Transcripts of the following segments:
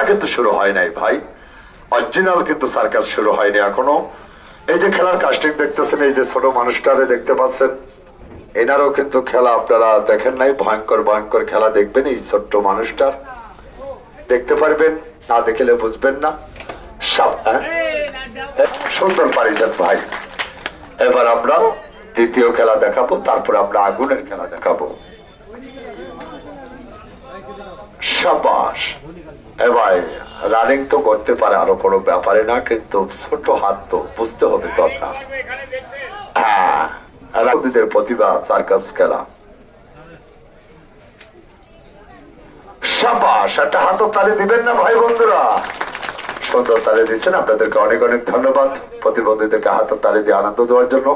খেলা কিন্তু শুরু হয় নাই ভাই। অরিজিনাল কিন্তু সার্কাস শুরু হয়নি এখনও। এই যে খেলার কাস্টিং দেখতেছেন, এই যে ছোট মানুষটারে দেখতে পাচ্ছেন, এনারও কিন্তু খেলা আপনারা দেখেন নাই, ভয়ঙ্কর ভয়ঙ্কর খেলা দেখবেন এই ছোট্ট মানুষটার। দেখতে পারবেন, না দেখলে বুঝবেন না। সব হ্যাঁ? সুন্দর পারিছেন ভাই। এবার আমরা দ্বিতীয় খেলা দেখাবো, তারপর আমরা আগুনের খেলা দেখাবো। সাবাস। এবার রানিং তো করতে পারে, আরও কোনো ব্যাপারে না, কিন্তু ছোট হাত তো বুঝতে হবে দরকার। হ্যাঁ প্রতিভা সার্কাস খেলা। সাবাস, একটা হাতও তালি দিবেন না ভাই বন্ধুরা। সুন্দর তালি দিচ্ছেন, আপনাদেরকে অনেক অনেক ধন্যবাদ। প্রতিবন্ধীদেরকে হাতের তালি দিয়ে আনন্দ দেওয়ার জন্য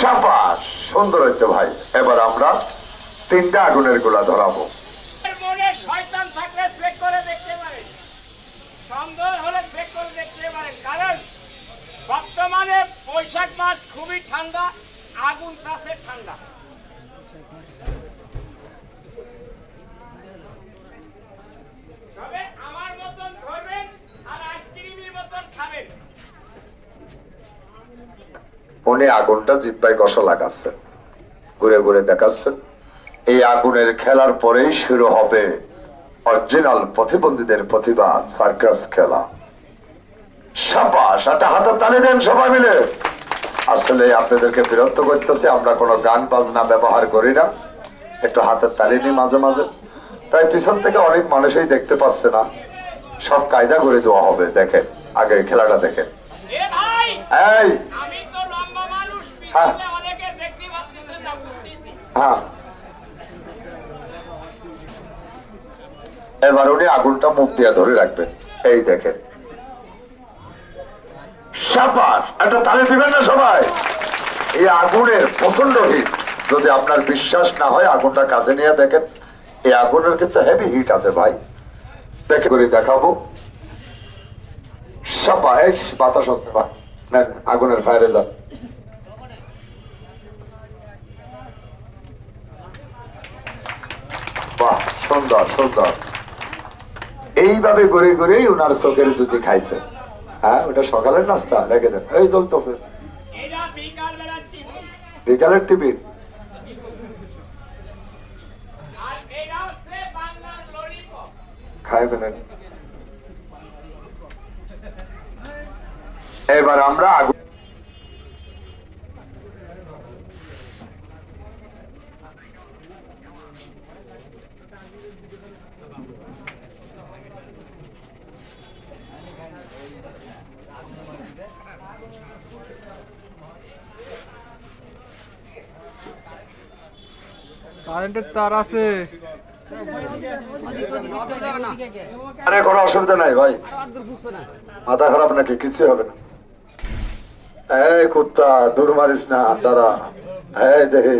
সাবাস সুন্দর হয়েছে ভাই এবার আমরা তিনটা আগুনের গোলা ধরাবো। মনে বর্তমানে বৈশাখ মাস খুবই ঠান্ডা আগুন তাসে ঠান্ডা। তবে আমার মতন ধরবেন আর আইসক্রিমের মতন খাবেন। উনি আগুনটা জিব্বায় কষা লাগাচ্ছেন ঘুরে ঘুরে দেখাচ্ছেন। এই আগুনের খেলার পরেই শুরু হবে অরিজিনাল প্রতিবন্ধীদের প্রতিভা সার্কাস খেলা। সাবাস একটা হাতে তালি দেন সবাই মিলে। আসলে আপনাদেরকে বিরক্ত করতেছে আমরা কোনো গান বাজনা ব্যবহার করি না। একটু হাতের তালি নিই মাঝে মাঝে। তাই পিছন থেকে অনেক মানুষই দেখতে পাচ্ছে না। সব কায়দা করে দেওয়া হবে দেখেন। আগে খেলাটা দেখেন। এই! হ্যাঁ। পিছনে অনেকে দেখতে পাচ্ছেন না বুঝতেছি হ্যাঁ। এবার উনি আগুনটা মুখ দিয়ে ধরে রাখবেন। এই দেখেন। সাপাস এই আগুনের প্রচণ্ড হিট। যদি আপনার বিশ্বাস না হয় আগুনটা কাছে নিয়ে দেখেন। এই আগুনের কিন্তু হেভি হিট আছে ভাই। দেখে করে দেখাবো। সাপা এই বাতাস ভাই। নেন, আগুনের ফায়ারে যান। সুন্দর সুন্দর এইভাবে ঘুরে ঘুরেই ওনার চোখের জুতি খাইছে। হ্যাঁ ওটা সকালের নাস্তা রেখে দেন। এই চলতেছে বিকালের টিভি। খাইবেন এবার আমরা আগুন কারেন্টের তার আছে। আরে, কোনো অসুবিধা নাই ভাই। মাথা খারাপ নাকি? কিছু হবে না। এই কুত্তা, দূর মারিস না, দাঁড়া। এই দেখে।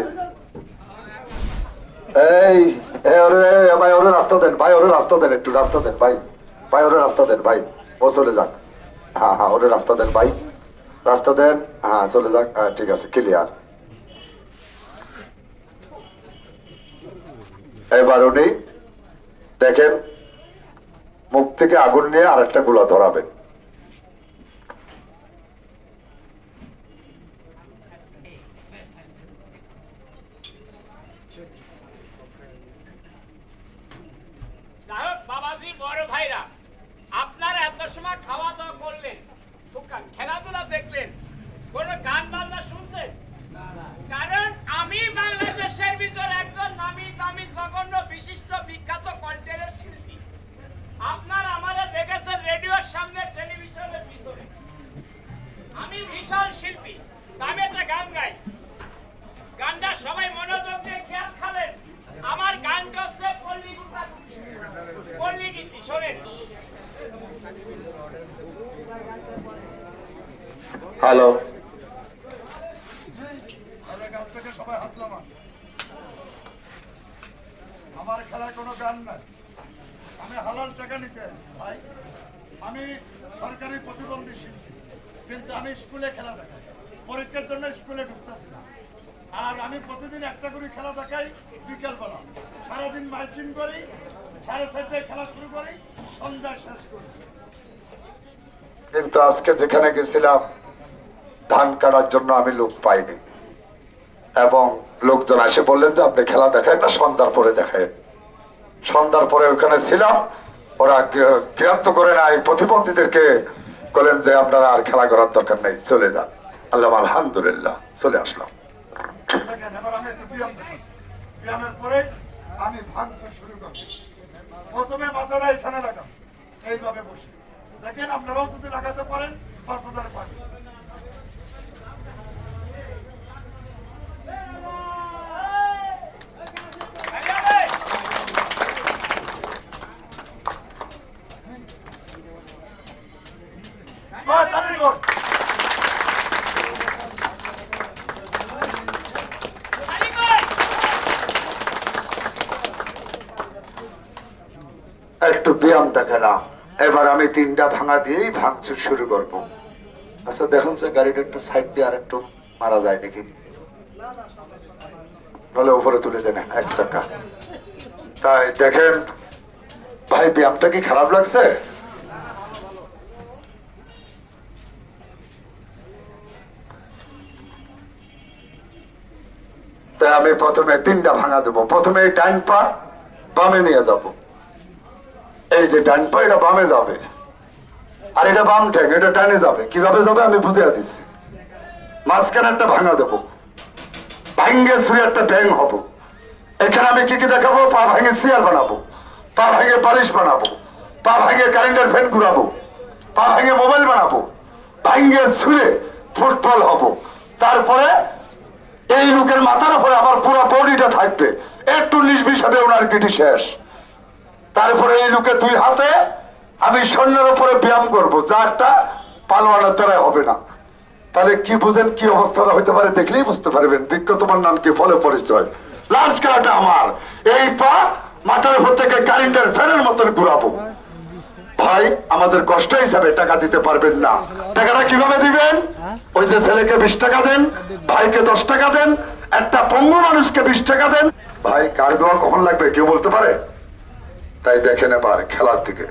এই ওরে ভাই, ওরে রাস্তা দেন, ভাই, ওরে রাস্তা দেন একটু, রাস্তা দেন, ভাই। ভাই, ওরে রাস্তা দেন, ভাই। ও চলে যাক। হ্যাঁ হ্যাঁ ওরে রাস্তা দেন, ভাই। রাস্তা দেন। হ্যাঁ চলে যাক। হ্যাঁ ঠিক আছে ক্লিয়ার এবার উনি দেখেন মুখ থেকে আগুন নিয়ে আরেকটা গোলা ধরাবেন যাই হোক বাবাজি বড় ভাইরা আপনারা এত সময় খাওয়া দাওয়া করলেন টুকটাক খেলাধুলা দেখলেন কোন গান বাজনা শুনছেন কারণ আমি বাংলাদেশের ভিতর একজন নামি দামি জঘন্য বিশিষ্ট বিখ্যাত কন্টেন্টের শিল্পী আপনার আমাদের দেখেছেন রেডিওর সামনে টেলিভিশনের ভিতরে আমি বিশাল শিল্পী আমি একটা গান গাই গানটা সবাই মনোযোগ দিয়ে খেয়াল খাবেন আমার গানটা হচ্ছে পল্লী গুটা পল্লী গীতি শোনেন হ্যালো আমার খেলায় কোনো গান নাই আমি হালাল টাকা নিতে আসি ভাই আমি সরকারি প্রতিবন্ধী শিল্পী কিন্তু আমি স্কুলে খেলা দেখাই স্কুলে ঢুকতেছি না। আর আমি প্রতিদিন একটা করে খেলা দেখাই বিকেলবেলা। সারাদিন মাইচিং করি, সাড়ে চারটায় খেলা শুরু করি সন্ধ্যায় শেষ করি। কিন্তু আজকে যেখানে গেছিলাম, ধান কাটার জন্য আমি লোক পাইনি। এবং লোকজন এসে বললেন যে, আপনি খেলা দেখেন না, সন্ধ্যার পরে দেখেন সন্ধ্যার পরে ওখানে ছিলাম, ওরা গৃহাত্ম করে নাই, প্রতিবন্ধীদেরকে বলেন যে, আপনারা আর খেলা করার দরকার নেই, চলে যান। আল্লাহ আলহামদুলিল্লাহ, চলে আসলাম। ব্যায়ামের পরে আমি ভাঙতে শুরু প্রথমে মাথাটা এখানে লাগাম এইভাবে বসে। দেখেন আপনারাও যদি লাগাতে পারেন, পাঁচ হাজার পাবেন। তিনটা ভাঙা দিয়েই ভাঙচুর শুরু করব। আচ্ছা দেখুন যে গাড়িটা একটু সাইড দিয়ে আর একটু মারা যায় নাকি নাহলে উপরে তুলে দেন, এক চাকা। তাই দেখেন, ভাই, ব্যায়ামটা কি খারাপ লাগছে? তাই আমি প্রথমে তিনটা ভাঙা দেবো। প্রথমে ডান পা বামে নিয়ে যাব। এই যে ডান পা, এটা বামে যাবে। আর এটা বাম ঠ্যাং এটা ডানে যাবে। কীভাবে যাবে আমি বুঝিয়ে দিচ্ছি। মাঝখানে একটা ভাঙা দেবো। ভাঙ্গে শুয়ে একটা ব্যাং হব। এখানে আমি কি কি দেখাবো? পা ভাঙে চেয়ার বানাবো। পা ভাঙে পালিশ বানাবো। পা ভাঙে কারেন্টের ফ্যান ঘুরাবো। পা ভাঙে মোবাইল বানাবো। ভাঙ্গে শুয়ে ফুটবল হব। তারপরে এই লোকের মাথার উপরে আমার পুরো বডিটা থাকবে। একটু নিষ্বিষ হবে ওনার গিটি শেষ। তারপরে এই লোকে দুই হাতে আমি সৈন্যের উপরে ব্যায়াম করব, যারটা পালওয়ানের দ্বারা হবে না। তাহলে কি বুঝেন, কি অবস্থাটা হইতে পারে দেখলেই বুঝতে পারবেন। বিজ্ঞ তোমার নাম কি ফলে পরিচয় আমার। এই পা মাথার উপর থেকে কারেন্টের ফ্যানের মতন ঘুরাবো। ভাই, আমাদের কষ্ট হিসাবে টাকা দিতে পারবেন না। টাকাটা কীভাবে দিবেন? ওই যে ছেলেকে বিশ টাকা দেন, ভাইকে দশ টাকা দেন, একটা পঙ্গু মানুষকে বিশ টাকা দেন। ভাই, কার দেওয়া কখন লাগবে, কেউ বলতে পারে? তাই দেখেন এবার খেলার দিকে।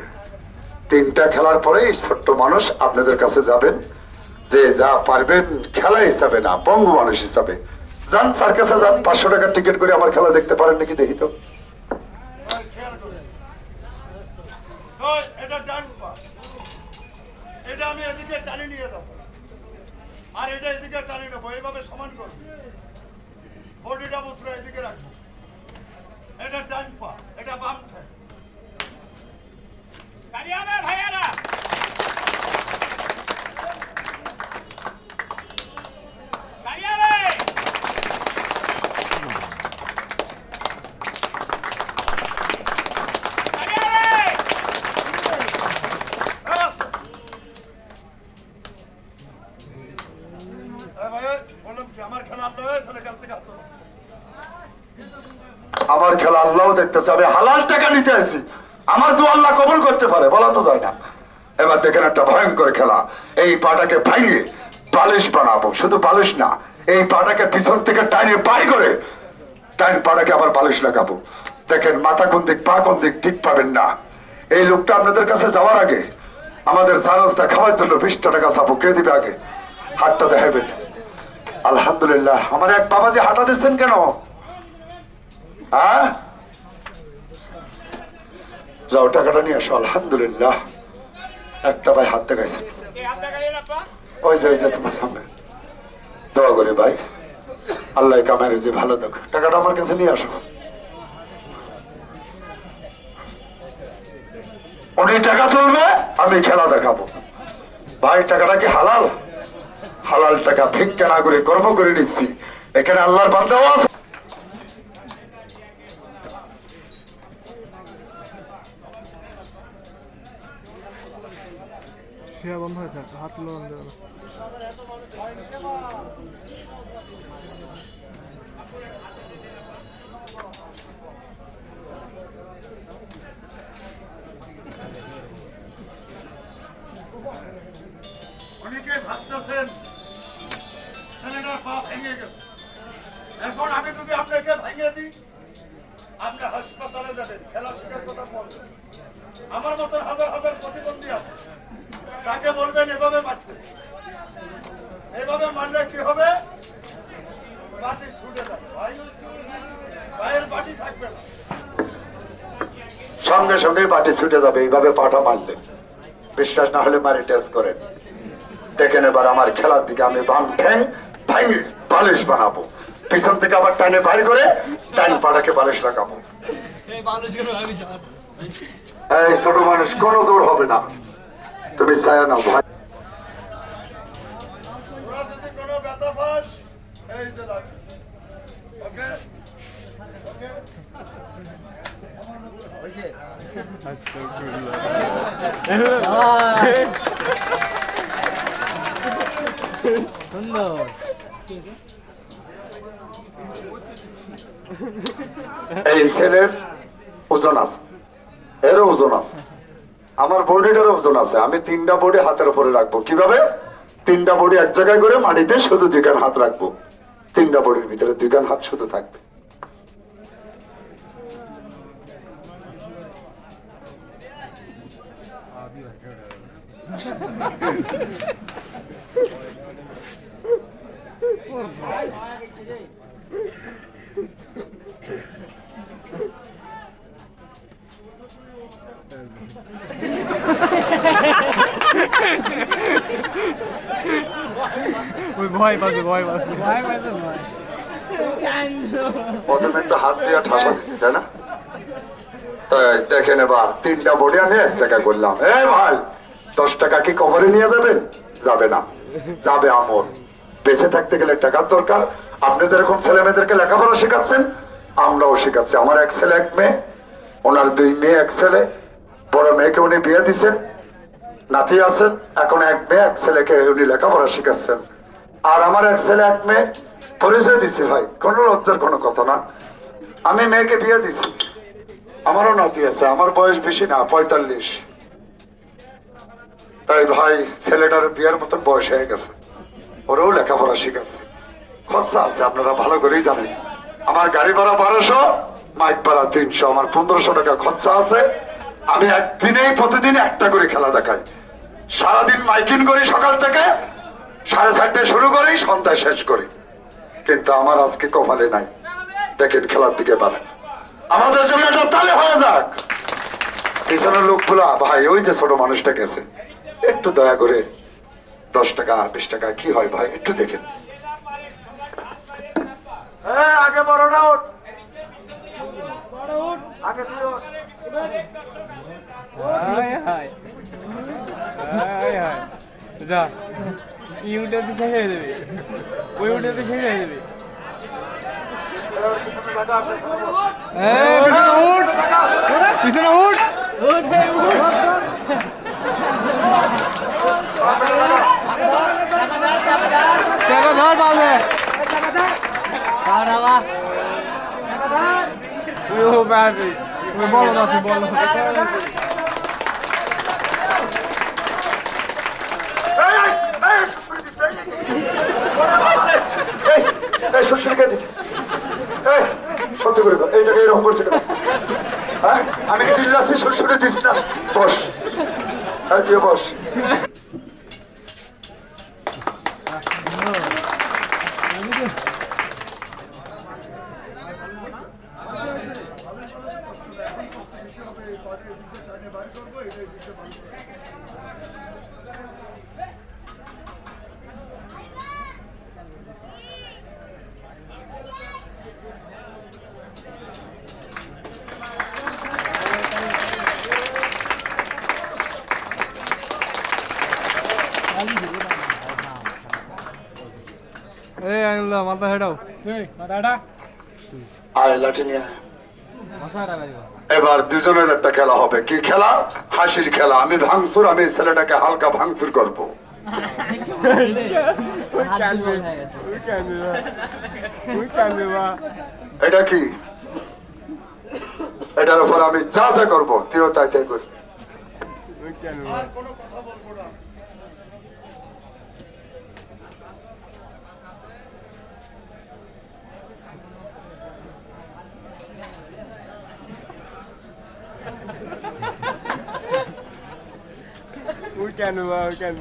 তিনটা খেলার পরেই ছোট্ট মানুষ আপনাদের কাছে যাবেন। যে যা পারবেন খেলা হিসাবে না বঙ্গ মানুষ হিসাবে। যান সার্কাসে যান, পাঁচশো টাকার টিকিট করে আমার খেলা দেখতে পারেন নাকি দেখি তো। এটা আমি এদিকে নিয়ে আর এটা এদিকে নেব সমান বসরে এদিকে এটা ডান পা, এটা বাম আমার খেলা আল্লাহ দেখতেছে আমি হালাল টাকা নিতে আসি আমার তো আল্লাহ কবুল করতে পারে, বলা তো যায় না। এবার দেখেন একটা ভয়ঙ্কর খেলা। এই পাটাকে ভাঙিয়ে বালিশ বানাবো। শুধু বালিশ না, এই পাটাকে পিছন থেকে টাইনে পাই করে টাইন পাটাকে আবার বালিশ লাগাবো। দেখেন, মাথা কোন দিক, পা কোন দিক ঠিক পাবেন না। এই লোকটা আপনাদের কাছে যাওয়ার আগে আমাদের সারাস্তা খাওয়ার জন্য বিশটা টাকা চাবো। কে দিবে আগে? হাতটা দেখাবেন। আলহামদুলিল্লাহ। আমার এক বাবা যে হাঁটা দিচ্ছেন কেন? হ্যাঁ? যাও, টাকাটা নিয়ে আসো, আলহামদুলিল্লাহ। একটা ভাই হাত দেখাইছে। ওই যে ওই যে তোমার সামনে। দোয়া করি ভাই। আল্লাহ কামের যে ভালো দেখ টাকাটা আমার কাছে নিয়ে আসো। উনি টাকা তুলবে, আমি খেলা দেখাবো। ভাই, টাকাটা কি হালাল? হালাল টাকা ভিক্ষা না করে কর্ম করে নিচ্ছি। এখানে আল্লাহর বান্দাও আছে। ছিয়া বন্ধ হয়ে থাকে হাত তুলে বন্ধ যাবে অনেকে ভাবতেছেন, ছেলেটার পা ভেঙে গেছে। এখন আমি যদি আপনাকে ভেঙে দিই, আপনি হাসপাতালে যাবেন, খেলা শেখার কথা বলবেন। আমার মতন হাজার হাজার প্রতিবন্ধী আছে। তাকে বলবেন এভাবে মারতে। এভাবে মারলে কি হবে? বাটি ছুটে যাবে। ভাই ভাইয়ের বাটি থাকবে না। সঙ্গে সঙ্গে বাটি ছুটে যাবে এইভাবে পাটা মারলে। বিশ্বাস না হলে মারি টেস্ট করেন। দেখেন এবার আমার খেলার দিকে আমি বাম ঠ্যাং ভাঙে বালিশ বানাবো। পিছন থেকে আবার টানে বাইর করে টান পাটাকে বালিশ লাগাবো। এই ছোট মানুষ কোনো জোর হবে না। তুমি ছায়া নাও ভাই তোরা যদি কোনো ব্যথা পাস এই যে লাগে ওকে ওকে সুন্দর এই ছেলের ওজন আছে এরও ওজন আছে আমার বডিটারও ওজন আছে, আমি তিনটা বডি হাতের উপরে রাখব। কীভাবে? তিনটা বডি এক জায়গায় করে মাটিতে শুধু দুই হাত রাখব। তিনটা বডির ভিতরে দুই হাত শুধু থাকবে। একটা হাত দিয়ে ঠাসা দিচ্ছি, তাই না? তাই দেখেন এবার তিনটা বডি আমি এক জায়গায় করলাম। এ ভাই, দশ টাকা কি কভারে নিয়ে যাবেন? যাবে না। যাবে আমর। বেঁচে থাকতে গেলে টাকার দরকার। আপনি যেরকম ছেলে মেয়েদেরকে লেখাপড়া শেখাচ্ছেন, আমরাও শেখাচ্ছি। আমার এক ছেলে, এক মেয়ে, ওনার দুই মেয়ে, এক ছেলে। বড় মেয়েকে উনি বিয়ে দিছেন, নাতি আছেন, এখন এক মেয়ে, এক ছেলেকে উনি লেখাপড়া শেখাচ্ছেন। আর আমার এক ছেলে, এক মেয়ে, পরিচয় দিচ্ছে ভাই। কোনো লজ্জার কোনো কথা না। আমি মেয়েকে বিয়ে দিছি। আমারও নাতি আছে, আমার বয়স বেশি না, পঁয়তাল্লিশ। তাই ভাই, ছেলেটার বিয়ের মতন বয়স হয়ে গেছে। ওরাও লেখাপড়া শিখাচ্ছে খরচা আছে, আপনারা ভালো করেই জানেন। আমার গাড়ি ভাড়া বারোশো, মাইক ভাড়া তিনশো, আমার পনেরোশো টাকা খরচা আছে। আমি একদিনেই প্রতিদিন একটা করে খেলা দেখাই। সারাদিন মাইকিং করি সকাল থেকে, সাড়ে চারটে শুরু করি সন্ধ্যায় শেষ করি। কিন্তু আমার আজকে কপালে নাই। দেখেন খেলার দিকে পারে আমাদের জন্য একটা তালে হয়ে যাক। পিছনের লোকগুলা ভাই ওই যে ছোট মানুষটা গেছে। একটু দয়া করে দশ টাকা বিশ টাকা কি হয় ভাই একটু দেখেন। হ্যাঁ আগে বড়টা ওঠ। আগে তুই হায় হায়। হায় হায়। যা এই শেষ হয়ে যাবে। ওই উল্টাতে শেষ হয়ে যাবে। পিছনে উঠ পিছনে উঠ চাপা ধর ওই বলো না বলো এই, এই, এই, শ্বশুর দিছে, এই, এই, এই, এই, শ্বশুরকে দিছে। সত্যি করে এই জায়গায় এরকম করছে কেন? হ্যাঁ? আমি চিল্লাচ্ছি শ্বশুরে দিস না বস হ্যাঁ তুই বস এই মাথা এই আয় লাঠি নিয়ে এবার দুজনের একটা খেলা হবে। কি খেলা? হাসির খেলা। আমি ভাঙচুর আমি ছেলেটাকে হালকা ভাঙচুর করব। এটা কি? এটার উপর আমি যা যা করব তুইও তাই তাই করবি আর কোনো কথা বলব না কেন বাবা কেন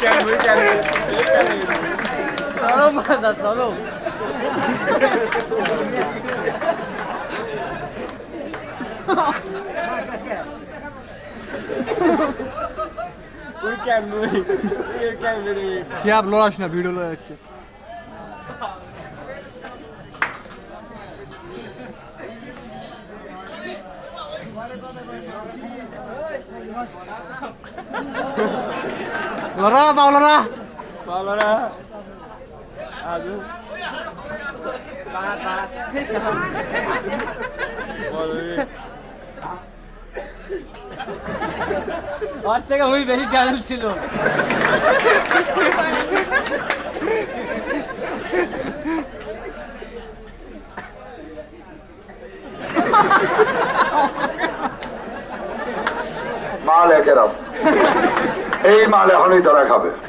কেন কেন চলো মাদা চলো ওই কেন কেন রে শিয়াব লড়াস না ভিডিও লড়া যাচ্ছে লড়া পাও লড়া। বাবা না আজ। ওর থেকে ওই বেশি ট্যালেন্ট ছিল। মাল একের আছে। এই মাল এখনই ধরা খাবে।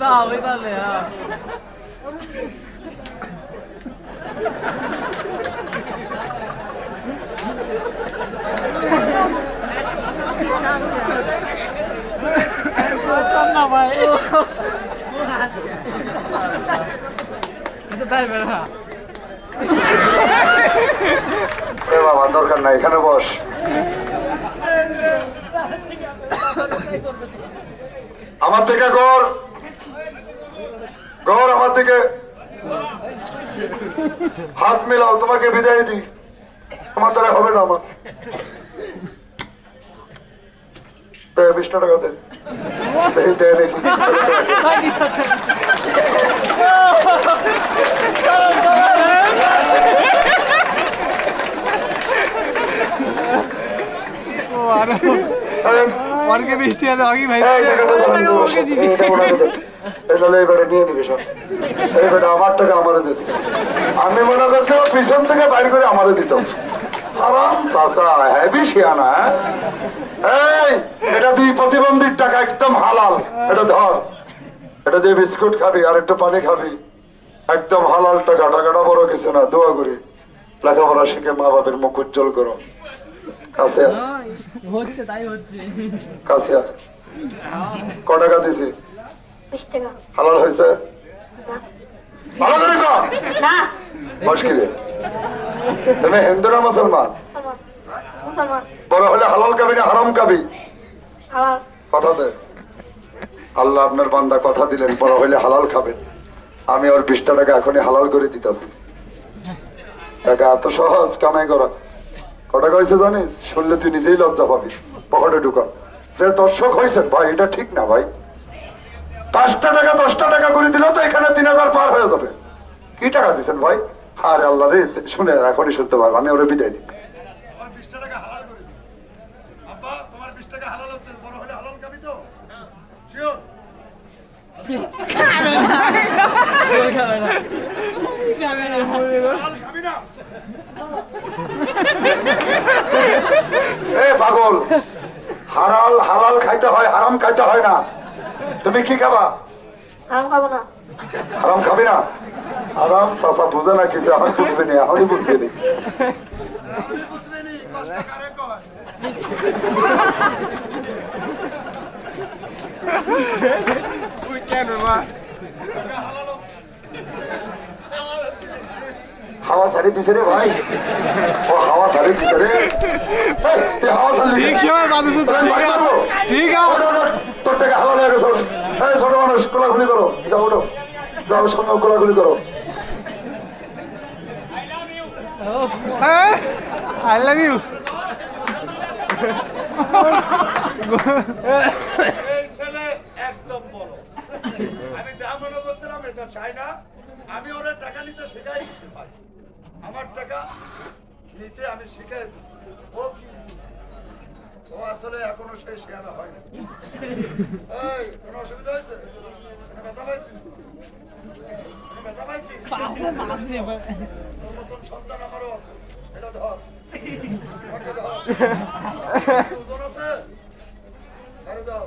পা এ বাবা দরকার নাই, এখানে বস। আমার থেকে গড়। গড় আমার থেকে। হাত মিলাও, তোমাকে বিদায় দিই। আমার দ্বারা হবে না আমার। দে বিশটা টাকা দে। দেখি। দে দেখি ও আরে অনেকে বৃষ্টি আছে আগে ভাই তাহলে নিয়ে নিবি সব। আমার টাকা দিচ্ছে। আমি মনে করছি পিছন থেকে বাইর করে আমারে দিত। আরাম চাচা হেভি শিয়ানা হ্যাঁ? এই এটা তুই প্রতিবন্ধীর টাকা একদম হালাল। এটা ধর। এটা দিয়ে বিস্কুট খাবি আর একটু পানি খাবি। একদম হালাল টাকা টাকাটা বড় কিছু না দোয়া করি। লেখাপড়া শিখে মা বাপের মুখ উজ্জ্বল করো। কাছে হচ্ছে তাই হচ্ছে। কাছে ক টাকা দিছি? হালাল হয়েছে? ভালো করে কর। মুশকিলে তুমি হিন্দু না মুসলমান? মুসলমান। মুসলমান। বড় হলে হালাল খাবি না হারাম খাবি? কথা দে। আল্লাহ আপনার বান্দা কথা দিলেন বড় হলে হালাল খাবেন আমি ওর বিশটা টাকা এখনই হালাল করে দিতেছি। টাকা এত সহজ কামাই করা। কটা কয়েছে জানিস? শুনলে তুই নিজেই লজ্জা পাবি। পকেটে ঢুকা। যে দর্শক হয়েছেন ভাই এটা ঠিক না ভাই। পাঁচটা টাকা দশটা টাকা করে দিলে তো এখানে তিন হাজার পার হয়ে যাবে। কি টাকা দিচ্ছেন ভাই? আরে আল্লাহ রে শুনে এখনই শুনতে পারব। আমি ওরে বিদায় দিই। আমার বিশ টাকা হালাল করে দিই আব্বা তোমার বিশ টাকা হালাল হচ্ছে বড় হলে হালাল খাবি না। খাবি না। এ পাগল হালাল হালাল খাইতে হয় হারাম খাইতে হয় না। তুমি কি খাবা? হারাম খাব না। হারাম খাবি না? হারাম চাচা বুঝে না কিছু এখন বুঝবে না এখনই বুঝবে না। আমি কেন মা হালাল হচ্ছে হাওয়া ছাড়ি দিছে রে ভাই। ও হাওয়া ছাড়ি দিছে রে। তুই হাওয়া ছাড়লি ঠিক সময় বাদু মারবো। ঠিক আছে। তোর টাকা হয়ে গেছে। ওঠ। এই ছোট মানুষ কোলাগুলি করো। যাও ওঠো। যাও সঙ্গে কোলাগুলি করো। I love you I love you এই ছেলে একদম বড়। আমি যা মনে করছিলাম এটা চাই না। আমি ওরা টাকা নিতে শেখাই দিছি ভাই। আমার টাকা নিতে আমি শিখাই দিছি। ও কি? ও আসলে এখনও সেই শেয়ারা হয় না। এই কোনো অসুবিধা হয়েছে? কোনো ব্যথা পাইছিস? কোনো ব্যথা পাইছিস? পাশে পাশে তোর মতন সন্তান আমারও আছে। এটা ধর। ওটা ধর। ওজন আছে? ছাড়ে দাও।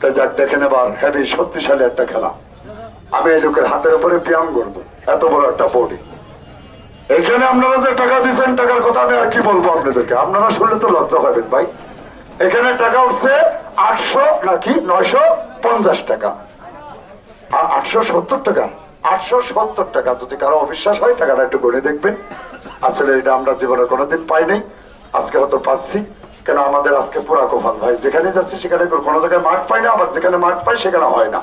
তাই যাক, দেখে নেবার হেভি শক্তিশালী একটা খেলা। আমি এই লোকের হাতের উপরে ব্যায়াম করব, এত বড় একটা বডি এখানে আপনারা যে টাকা দিচ্ছেন টাকার কথা আমি আর কি বলব আপনাদেরকে? আপনারা শুনলে তো লজ্জা পাবেন ভাই। এখানে টাকা উঠছে আটশো নাকি নয়শো পঞ্চাশ টাকা। আর আটশো সত্তর টাকা, আটশো সত্তর টাকা। যদি কারও অবিশ্বাস হয়, টাকাটা একটু গণে দেখবেন। আসলে এটা আমরা জীবনে কোনোদিন পাই নাই। আজকে হয়তো পাচ্ছি। কেন আমাদের আজকে পুরা কোফান ভাই যেখানে যাচ্ছি সেখানে কোনো জায়গায় মাঠ পাই না, আবার যেখানে মাঠ পাই সেখানে হয় না।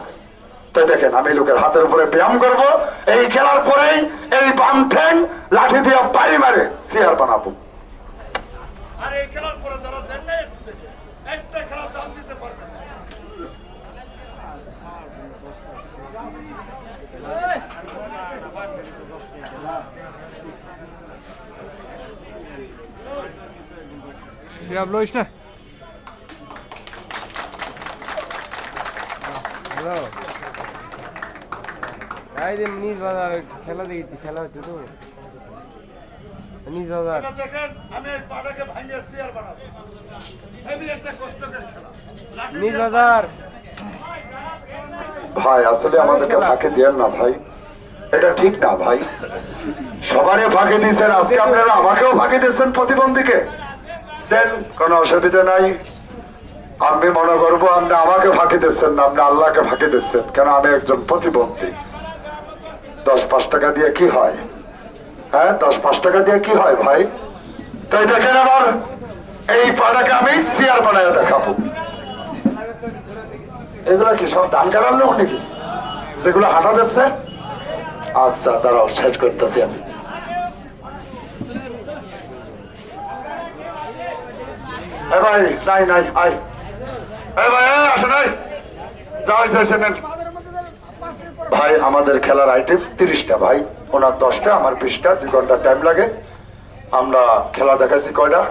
তাই দেখেন, আমি লোকের হাতের উপরে ব্যায়াম করব, এই খেলার পরেই এই বাম ঠ্যাং লাঠি দিয়ে বাড়ি মারে, চেয়ার বানাবো। আর খেলার পরে যারা দেন না একটু দেখে একটা খেলার দাম দিতে পারবেন না। নিজ বাজার খেলা দেখেছি খেলা হচ্ছে তো নিজ বাজার দেখেন আমি পাটাকে ভাঙিয়ে চেয়ার বানাবো হেভি একটা কষ্টকর খেলা নিজ বাজার ভাই আসলে আমাদেরকে ফাঁকে দেন না ভাই। এটা ঠিক না ভাই। সবারই ফাঁকে দিচ্ছেন আজকে আপনারা আমাকেও ফাঁকে দিচ্ছেন প্রতিবন্ধীকে। দেন, কোনো অসুবিধা নাই। আমি মনে করব আপনি আমাকে ফাঁকি দিচ্ছেন না, আপনি আল্লাহকে ফাঁকি দিচ্ছেন। কেন আমি একজন প্রতিবন্ধী? দশ পাঁচ টাকা দিয়ে কি হয়? হ্যাঁ দশ পাঁচ টাকা দিয়ে কি হয় ভাই? তাই দেখেন আমার, এই পাটাকে আমি চেয়ার বানায় দেখাবো। এগুলো কি সব ধান কাটার লোক নাকি? যেগুলো হাঁটা যাচ্ছে? আচ্ছা দাঁড়াও, শেষ করতেছি আমি। ভাই, আমাদের খেলার আইটেম তিরিশটা, ভাই। ওনার দশটা, আমার বিশটা, দুই ঘণ্টা টাইম লাগে। আমরা খেলা দেখাচ্ছি কয়টা?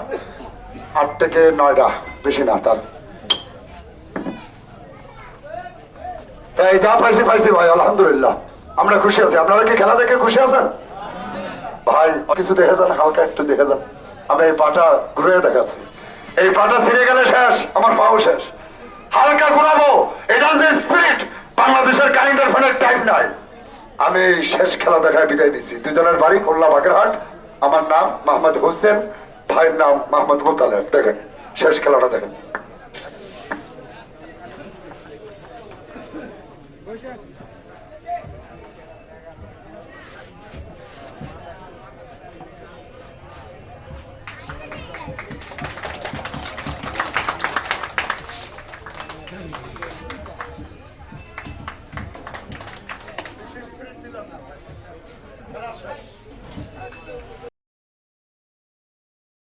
আট থেকে নয়টা, বেশি না, তার। তাই যা পাইছি পাইছি, ভাই, আলহামদুলিল্লাহ। আমরা খুশি আছি। আপনারা কি খেলা দেখে খুশি আছেন? ভাই, কিছু দেখে যান, হালকা একটু দেখে যান। আমি এই পাটা ঘুরে দেখাচ্ছি। এই পাটা ছিঁড়ে গেলে শেষ, আমার পাও শেষ। হালকা ঘুরাবো এটা যে স্পিরিট বাংলাদেশের ক্যালেন্ডার ফ্যানের টাইম নাই। আমি শেষ খেলা দেখায় বিদায় নিচ্ছি। দুজনের বাড়ি খুলনা বাগেরহাট। আমার নাম মাহমুদ হোসেন, ভাইয়ের নাম মাহমুদ মোতালেব। দেখেন, শেষ খেলাটা দেখেন।